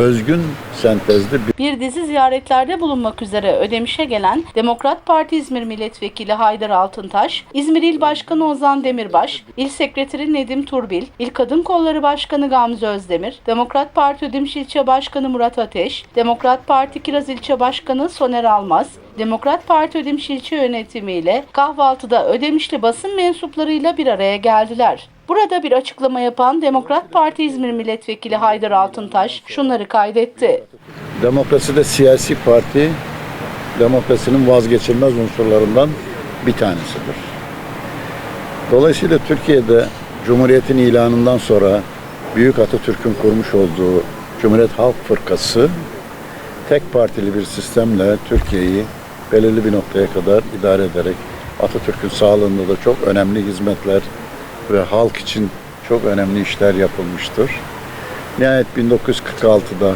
özgün sentezli bir Bir dizi ziyaretlerde bulunmak üzere Ödemiş'e gelen Demokrat Parti İzmir Milletvekili Haydar Altıntaş, İzmir İl Başkanı Ozan Demirbaş, İl Sekreteri Nedim Turbil, İl Kadın Kolları Başkanı Gamze Özdemir, Demokrat Parti Ödemiş İlçe Başkanı Murat Ateş, Demokrat Parti Kiraz İlçe Başkanı Soner Almaz, Demokrat Parti Ödemiş İlçe Yönetimi ile kahvaltıda Ödemişli basın mensuplarıyla bir araya geldiler. Burada bir açıklama yapan Demokrat Parti İzmir Milletvekili Haydar Altıntaş şunları kaydetti. Demokrasi de siyasi parti, demokrasinin vazgeçilmez unsurlarından bir tanesidir. Dolayısıyla Türkiye'de Cumhuriyet'in ilanından sonra Büyük Atatürk'ün kurmuş olduğu Cumhuriyet Halk Fırkası tek partili bir sistemle Türkiye'yi belirli bir noktaya kadar idare ederek Atatürk'ün sağlığında da çok önemli hizmetler ve halk için çok önemli işler yapılmıştır. Nihayet 1946'da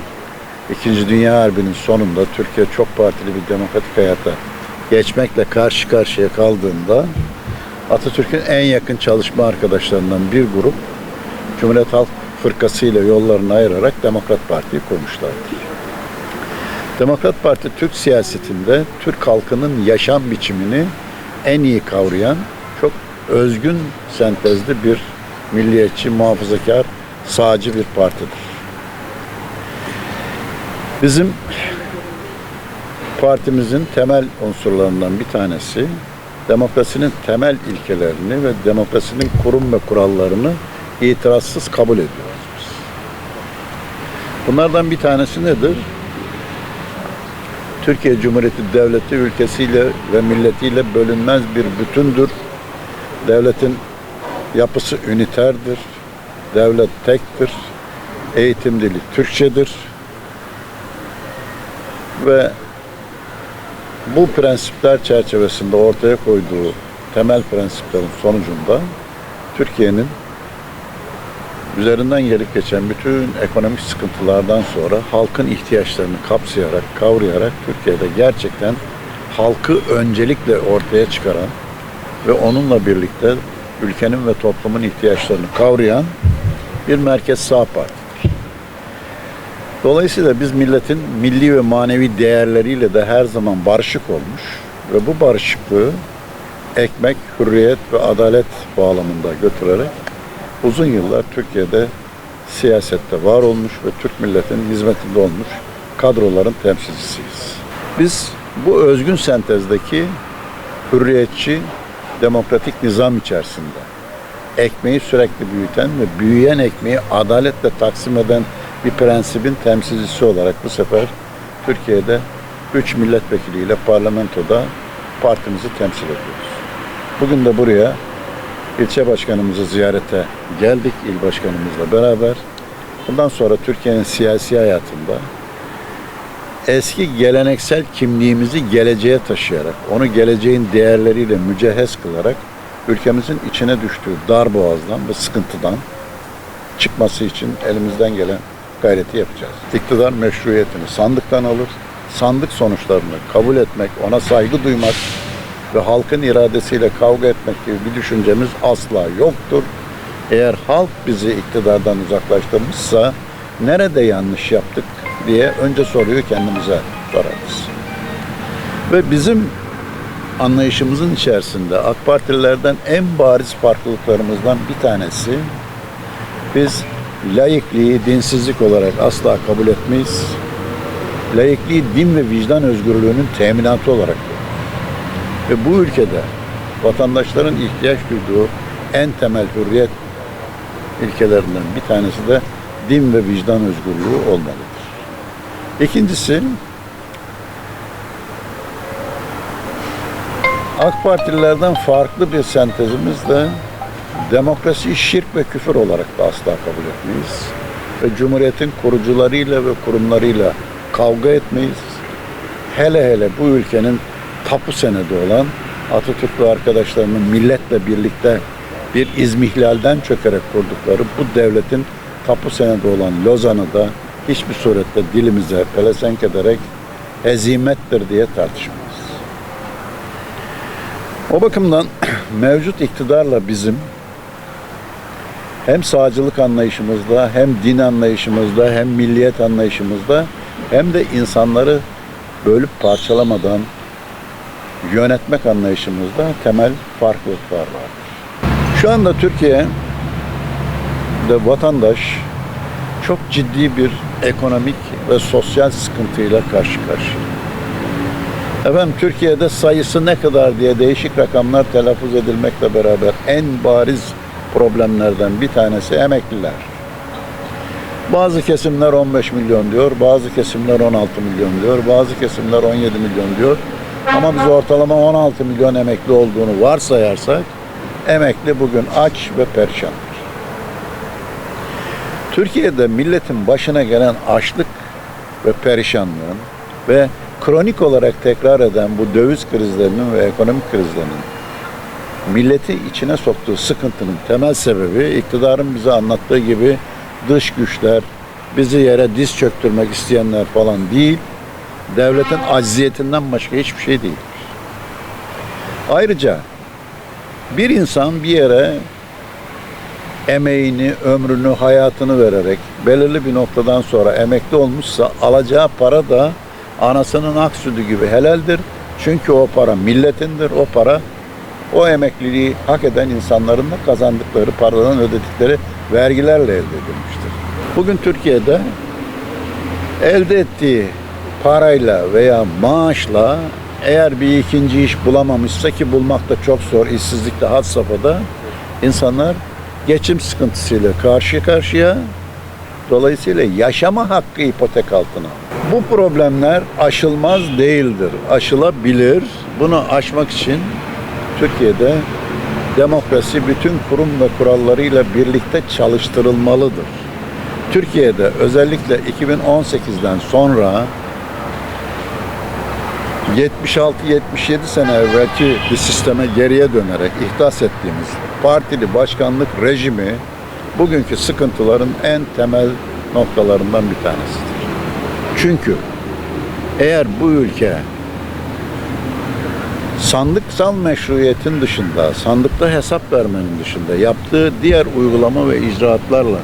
İkinci Dünya Harbi'nin sonunda Türkiye çok partili bir demokratik hayata geçmekle karşı karşıya kaldığında Atatürk'ün en yakın çalışma arkadaşlarından bir grup Cumhuriyet Halk Fırkası ile yollarını ayırarak Demokrat Parti'yi kurmuşlardır. Demokrat Parti Türk siyasetinde Türk halkının yaşam biçimini en iyi kavrayan özgün sentezli bir milliyetçi, muhafazakar, sağcı bir partidir. Bizim partimizin temel unsurlarından bir tanesi demokrasinin temel ilkelerini ve demokrasinin kurum ve kurallarını itirazsız kabul ediyoruz biz. Bunlardan bir tanesi nedir? Türkiye Cumhuriyeti Devleti ülkesiyle ve milletiyle bölünmez bir bütündür. Devletin yapısı üniterdir. Devlet tektir. Eğitim dili Türkçedir. Ve bu prensipler çerçevesinde ortaya koyduğu temel prensiplerin sonucunda Türkiye'nin üzerinden gelip geçen bütün ekonomik sıkıntılardan sonra halkın ihtiyaçlarını kapsayarak, kavrayarak Türkiye'de gerçekten halkı öncelikle ortaya çıkaran ve onunla birlikte ülkenin ve toplumun ihtiyaçlarını kavrayan bir merkez sağ partidir. Dolayısıyla biz milletin milli ve manevi değerleriyle de her zaman barışık olmuş ve bu barışıklığı ekmek, hürriyet ve adalet bağlamında götürerek uzun yıllar Türkiye'de siyasette var olmuş ve Türk milletinin hizmetinde olmuş kadroların temsilcisiyiz. Biz bu özgün sentezdeki hürriyetçi, demokratik nizam içerisinde ekmeği sürekli büyüten ve büyüyen ekmeği adaletle taksim eden bir prensibin temsilcisi olarak bu sefer Türkiye'de 3 milletvekiliyle parlamentoda partimizi temsil ediyoruz. Bugün de buraya ilçe başkanımızı ziyarete geldik il başkanımızla beraber. Bundan sonra Türkiye'nin siyasi hayatında eski geleneksel kimliğimizi geleceğe taşıyarak, onu geleceğin değerleriyle mücehhez kılarak ülkemizin içine düştüğü dar boğazdan ve sıkıntıdan çıkması için elimizden gelen gayreti yapacağız. İktidar meşruiyetini sandıktan alır, sandık sonuçlarını kabul etmek, ona saygı duymak ve halkın iradesiyle kavga etmek gibi bir düşüncemiz asla yoktur. Eğer halk bizi iktidardan uzaklaştırmışsa nerede yanlış yaptık diye önce soruyu kendimize sorarız. Ve bizim anlayışımızın içerisinde AK Partililerden en bariz farklılıklarımızdan bir tanesi biz laikliği dinsizlik olarak asla kabul etmeyiz. Laikliği din ve vicdan özgürlüğünün teminatı olarak. Ve bu ülkede vatandaşların ihtiyaç duyduğu en temel hürriyet ilkelerinden bir tanesi de din ve vicdan özgürlüğü olmalıdır. İkincisi AK Partililerden farklı bir sentezimiz de demokrasiyi şirk ve küfür olarak da asla kabul etmeyiz. Ve Cumhuriyet'in kurucularıyla ve kurumlarıyla kavga etmeyiz. Hele hele bu ülkenin tapu senedi olan Atatürk ve arkadaşlarının milletle birlikte bir izmihlalden çökerek kurdukları bu devletin tapu senedi olan Lozan'ı da hiçbir surette dilimize pelesenk ederek hezimettir diye tartışmayız. O bakımdan mevcut iktidarla bizim hem sağcılık anlayışımızda, hem din anlayışımızda, hem milliyet anlayışımızda, hem de insanları bölüp parçalamadan yönetmek anlayışımızda temel farklılıklar var. Şu anda Türkiye'de vatandaş çok ciddi bir ekonomik ve sosyal sıkıntıyla karşı karşıya. Efendim Türkiye'de sayısı ne kadar diye değişik rakamlar telaffuz edilmekle beraber en bariz problemlerden bir tanesi emekliler. Bazı kesimler 15 milyon diyor, bazı kesimler 16 milyon diyor, bazı kesimler 17 milyon diyor. Ama biz ortalama 16 milyon emekli olduğunu varsayarsak emekli bugün aç ve perişandır. Türkiye'de milletin başına gelen açlık ve perişanlığın ve kronik olarak tekrar eden bu döviz krizlerinin ve ekonomik krizlerinin milleti içine soktuğu sıkıntının temel sebebi iktidarın bize anlattığı gibi dış güçler, bizi yere diz çöktürmek isteyenler falan değil, devletin acziyetinden başka hiçbir şey değil. Ayrıca bir insan bir yere emeğini, ömrünü, hayatını vererek belirli bir noktadan sonra emekli olmuşsa alacağı para da anasının ak sütü gibi helaldir. Çünkü o para milletindir. O para o emekliliği hak eden insanların da kazandıkları paradan ödedikleri vergilerle elde edilmiştir. Bugün Türkiye'de elde ettiği parayla veya maaşla eğer bir ikinci iş bulamamışsa ki bulmak da çok zor, işsizlikte had safhada insanlar geçim sıkıntısıyla karşı karşıya dolayısıyla yaşama hakkı ipotek altına. Bu problemler aşılmaz değildir. Aşılabilir. Bunu aşmak için Türkiye'de demokrasi bütün kurum ve kurallarıyla birlikte çalıştırılmalıdır. Türkiye'de özellikle 2018'den sonra 76-77 sene evvelki bir sisteme geriye dönerek ihdas ettiğimiz partili başkanlık rejimi bugünkü sıkıntıların en temel noktalarından bir tanesidir. Çünkü eğer bu ülke sandıksal meşruiyetin dışında, sandıkta hesap vermenin dışında yaptığı diğer uygulama ve icraatlarla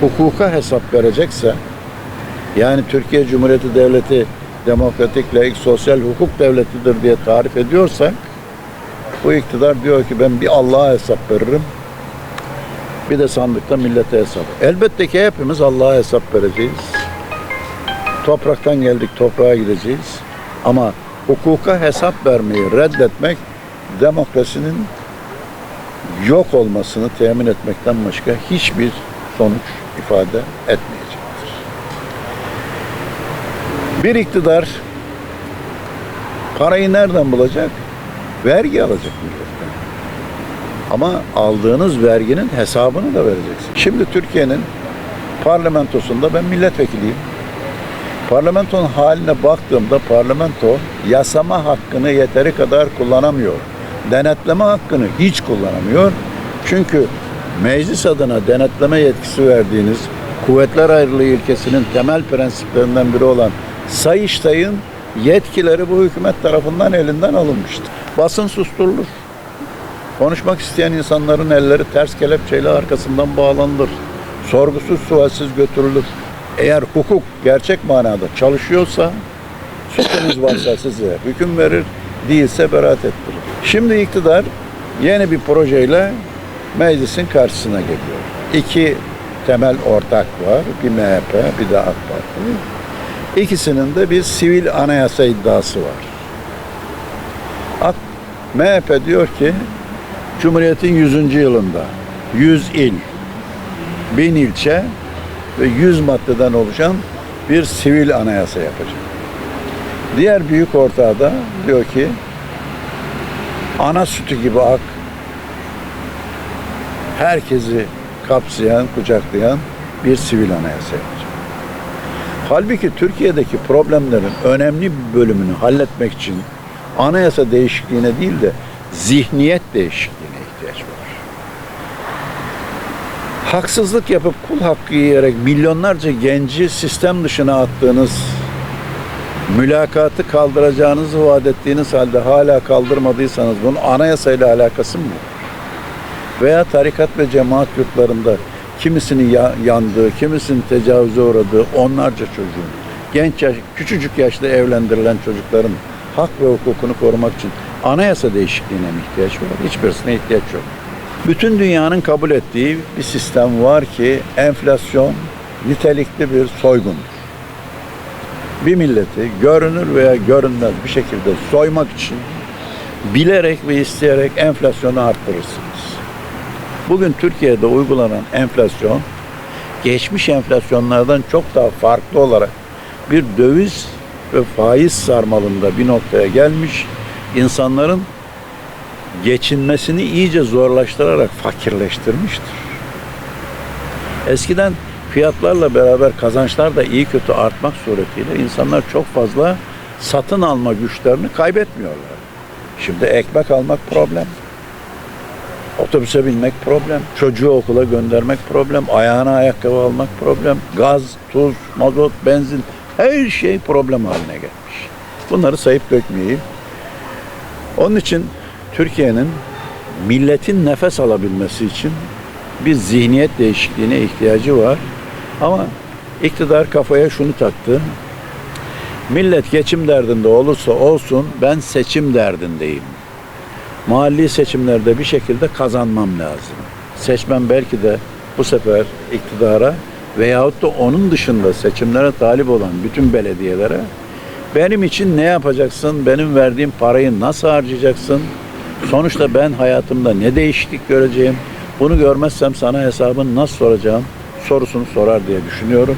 hukuka hesap verecekse, yani Türkiye Cumhuriyeti Devleti demokratik, laik, sosyal hukuk devletidir diye tarif ediyorsak, bu iktidar diyor ki ben bir Allah'a hesap veririm, bir de sandıkta millete hesap. Elbette ki hepimiz Allah'a hesap vereceğiz. Topraktan geldik, toprağa gideceğiz. Ama hukuka hesap vermeyi reddetmek demokrasinin yok olmasını temin etmekten başka hiçbir sonuç ifade etmeyecektir. Bir iktidar parayı nereden bulacak? Vergi alacak milletten. Ama aldığınız verginin hesabını da vereceksin. Şimdi Türkiye'nin parlamentosunda ben milletvekiliyim. Parlamentonun haline baktığımda parlamento yasama hakkını yeteri kadar kullanamıyor. Denetleme hakkını hiç kullanamıyor. Çünkü meclis adına denetleme yetkisi verdiğiniz kuvvetler ayrılığı ilkesinin temel prensiplerinden biri olan Sayıştay'ın yetkileri bu hükümet tarafından elinden alınmıştır. Basın susturulur. Konuşmak isteyen insanların elleri ters kelepçeyle arkasından bağlanır. Sorgusuz sualsiz götürülür. Eğer hukuk gerçek manada çalışıyorsa suçunuz varsa size hüküm verir, değilse beraat ettirir. Şimdi iktidar yeni bir projeyle meclisin karşısına geliyor. İki temel ortak var. Bir MHP, bir de AK Parti. İkisinin de bir sivil anayasa iddiası var. AK, MHP diyor ki Cumhuriyet'in 100. yılında 100 il, 1000 ilçe ve 100 maddeden oluşan bir sivil anayasa yapacak. Diğer büyük ortağı da diyor ki ana sütü gibi ak herkesi kapsayan, kucaklayan bir sivil anayasa yapacak. Halbuki Türkiye'deki problemlerin önemli bir bölümünü halletmek için anayasa değişikliğine değil de zihniyet değişikliğine ihtiyaç var. Haksızlık yapıp kul hakkı yiyerek milyonlarca genci sistem dışına attığınız, mülakatı kaldıracağınızı vaat ettiğiniz halde hala kaldırmadıysanız bunun anayasayla alakası mı? Veya tarikat ve cemaat yurtlarında kimisinin ya- yandığı, kimisinin tecavüze uğradığı onlarca çocuğun, genç yaş, küçücük yaşta evlendirilen çocukların hak ve hukukunu korumak için anayasa değişikliğine mi ihtiyaç var? Hiçbirisine ihtiyaç yok. Bütün dünyanın kabul ettiği bir sistem var ki enflasyon nitelikli bir soygundur. Bir milleti görünür veya görünmez bir şekilde soymak için bilerek ve isteyerek enflasyonu arttırırsınız. Bugün Türkiye'de uygulanan enflasyon geçmiş enflasyonlardan çok daha farklı olarak bir döviz ve faiz sarmalında bir noktaya gelmiş insanların geçinmesini iyice zorlaştırarak fakirleştirmiştir. Eskiden fiyatlarla beraber kazançlar da iyi kötü artmak suretiyle insanlar çok fazla satın alma güçlerini kaybetmiyorlar. Şimdi ekmek almak problem. Otobüse binmek problem. Çocuğu okula göndermek problem. Ayağına ayakkabı almak problem. Gaz, tuz, mazot, benzin her şey problem haline gelmiş. Bunları sayıp dökmeyeyim. Onun için Türkiye'nin milletin nefes alabilmesi için bir zihniyet değişikliğine ihtiyacı var. Ama iktidar kafaya şunu taktı. Millet geçim derdinde olursa olsun ben seçim derdindeyim. Mahalli seçimlerde bir şekilde kazanmam lazım. Seçmen belki de bu sefer iktidara veyahut da onun dışında seçimlere talip olan bütün belediyelere benim için ne yapacaksın, benim verdiğim parayı nasıl harcayacaksın, sonuçta ben hayatımda ne değişiklik göreceğim, bunu görmezsem sana hesabını nasıl soracağım sorusunu sorar diye düşünüyorum.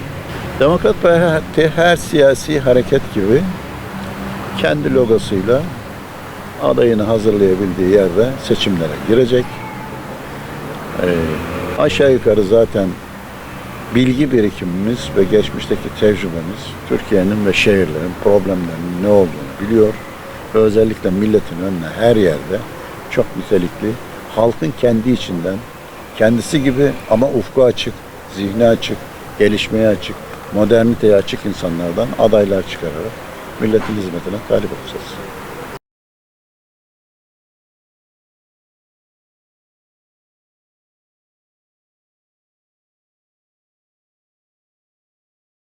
Demokrat Parti her siyasi hareket gibi kendi logosuyla adayını hazırlayabildiği yerde seçimlere girecek. Ee, aşağı yukarı zaten bilgi birikimimiz ve geçmişteki tecrübemiz Türkiye'nin ve şehirlerin problemlerinin ne olduğunu biliyor. Ve özellikle milletin önüne her yerde çok nitelikli, halkın kendi içinden, kendisi gibi ama ufku açık, zihni açık, gelişmeye açık, moderniteye açık insanlardan adaylar çıkararak milletin hizmetine talip olacağız.